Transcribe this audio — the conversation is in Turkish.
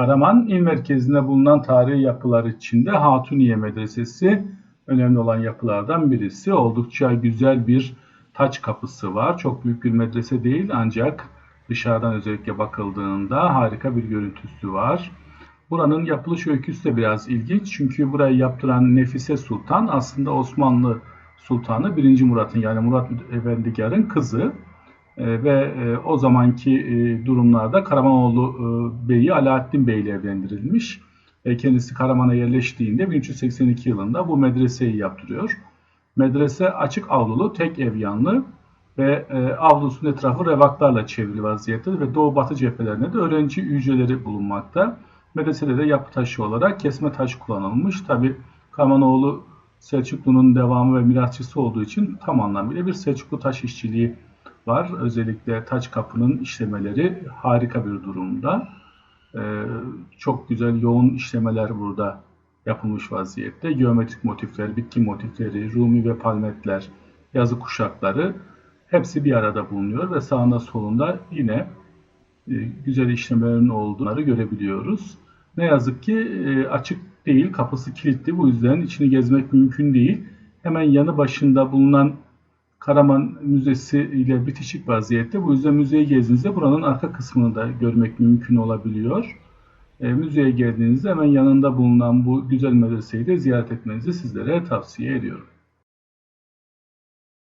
Karaman il merkezinde bulunan tarihi yapılar içinde Hatuniye Medresesi önemli olan yapılardan birisi. Oldukça güzel bir taç kapısı var. Çok büyük bir medrese değil ancak dışarıdan özellikle bakıldığında harika bir görüntüsü var. Buranın yapılış öyküsü de biraz ilginç. Çünkü burayı yaptıran Nefise Sultan aslında Osmanlı Sultanı 1. Murat'ın yani Murat Efendigar'ın kızı. E, ve e, o zamanki e, durumlarda Karamanoğlu Bey'i Alaaddin Bey ile evlendirilmiş. Kendisi Karaman'a yerleştiğinde 1382 yılında bu medreseyi yaptırıyor. Medrese açık avlulu, tek ev yanlı ve e, avlusunun etrafı revaklarla çevrili vaziyette ve doğu batı cephelerinde de öğrenci hücreleri bulunmakta. Medresede de yapı taşı olarak kesme taş kullanılmış. Tabi Kamanoğlu Selçuklu'nun devamı ve mirasçısı olduğu için tam anlamıyla bir Selçuklu taş işçiliği var. Özellikle taç kapının işlemeleri harika bir durumda. Ee, çok güzel yoğun işlemeler burada yapılmış vaziyette. Geometrik motifler, bitki motifleri, Rumi ve palmetler, yazı kuşakları hepsi bir arada bulunuyor ve sağında solunda yine e, güzel işlemelerin olduğunu görebiliyoruz. Ne yazık ki e, açık değil, kapısı kilitli. Bu yüzden içini gezmek mümkün değil. Hemen yanı başında bulunan Karaman Müzesi ile bitişik vaziyette. Bu yüzden müzeyi gezdiğinizde buranın arka kısmını da görmek mümkün olabiliyor. E, müzeye geldiğinizde hemen yanında bulunan bu güzel medreseyi de ziyaret etmenizi sizlere tavsiye ediyorum.